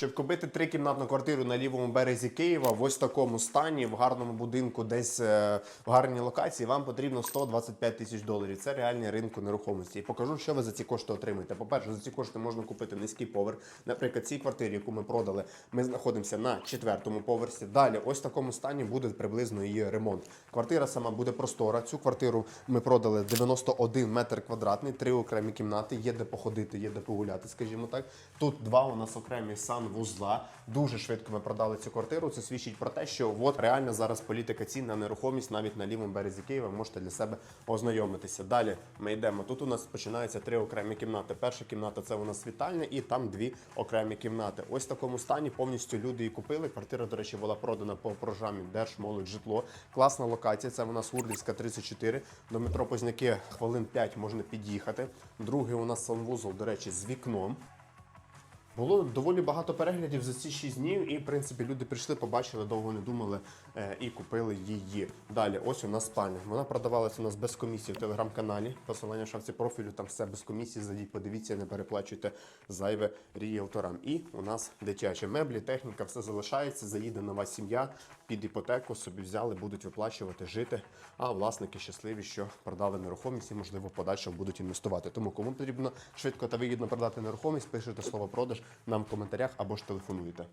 Щоб купити трикімнатну квартиру на лівому березі Києва в ось такому стані, в гарному будинку, десь е, в гарній локації, вам потрібно 125 тисяч доларів. Це реальний ринку нерухомості. І покажу, що ви за ці кошти отримаєте. По-перше, за ці кошти можна купити низький поверх. Наприклад, цій квартирі, яку ми продали, ми знаходимося на четвертому поверсі. Далі, ось в такому стані буде приблизно її ремонт. Квартира сама буде простора. Цю квартиру ми продали 91 метр квадратний, три окремі кімнати. Є де походити, є де погуляти, скажімо так. Тут два у нас окремі санвузла. Дуже швидко ми продали цю квартиру. Це свідчить про те, що от реально зараз політика цін на нерухомість навіть на лівому березі Києва. Можете для себе ознайомитися. Далі ми йдемо. Тут у нас починаються три окремі кімнати. Перша кімната це у нас вітальня, і там дві окремі кімнати. Ось в такому стані повністю люди її купили. Квартира, до речі, була продана по програмі Держмолодь житло. Класна локація. Це у нас Гурдівська 34. До метро Позняки хвилин 5 можна під'їхати. Другий у нас санвузол, до речі, з вікном. Було доволі багато переглядів за ці 6 днів, і в принципі люди прийшли, побачили, довго не думали е, і купили її. Далі, ось у нас спальня. Вона продавалася у нас без комісії в телеграм-каналі. Посилання в шапці профілю, там все без комісії. Зайдіть, подивіться, не переплачуйте зайве ріелторам. І у нас дитячі меблі, техніка, все залишається. Заїде нова сім'я під іпотеку, собі взяли, будуть виплачувати, жити. А власники щасливі, що продали нерухомість і, можливо, в подальшому будуть інвестувати. Тому кому потрібно швидко та вигідно продати нерухомість, пишете слово продаж нам в коментарях або ж телефонуйте.